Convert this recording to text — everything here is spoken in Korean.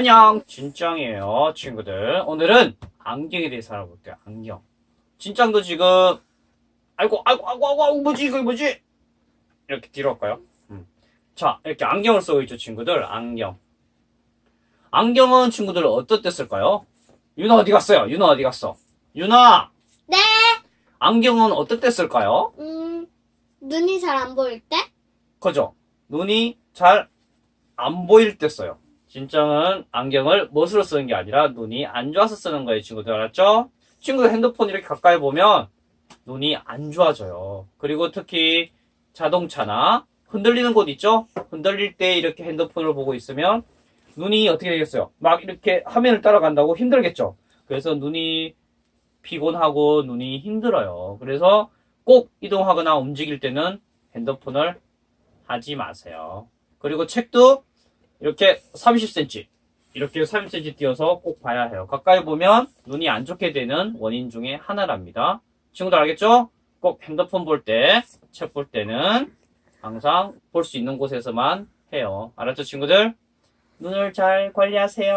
안녕, 진짱이에요, 친구들. 오늘은 안경에 대해서 알아볼게요, 안경. 진짱도 지금, 아이고, 아이고, 아이고, 아이고, 아이고, 뭐지, 이거 뭐지? 이렇게 뒤로 할까요? 음. 자, 이렇게 안경을 쓰고 있죠, 친구들. 안경. 안경은 친구들 어떨 때 쓸까요? 유나 어디 갔어요? 유나 어디 갔어? 유나! 네. 안경은 어떨 때 쓸까요? 음, 눈이 잘 안 보일 때? 그죠? 눈이 잘 안 보일 때 써요. 진짜는 안경을 멋으로 쓰는 게 아니라 눈이 안 좋아서 쓰는 거예요, 친구들 알았죠? 친구들 핸드폰 이렇게 가까이 보면 눈이 안 좋아져요. 그리고 특히 자동차나 흔들리는 곳 있죠? 흔들릴 때 이렇게 핸드폰을 보고 있으면 눈이 어떻게 되겠어요? 막 이렇게 화면을 따라간다고 힘들겠죠? 그래서 눈이 피곤하고 눈이 힘들어요. 그래서 꼭 이동하거나 움직일 때는 핸드폰을 하지 마세요. 그리고 책도 이렇게 30cm, 이렇게 30cm 띄어서 꼭 봐야 해요. 가까이 보면 눈이 안 좋게 되는 원인 중에 하나랍니다. 친구들 알겠죠? 꼭 핸드폰 볼 때, 책 볼 때는 항상 볼 수 있는 곳에서만 해요. 알았죠, 친구들? 눈을 잘 관리하세요.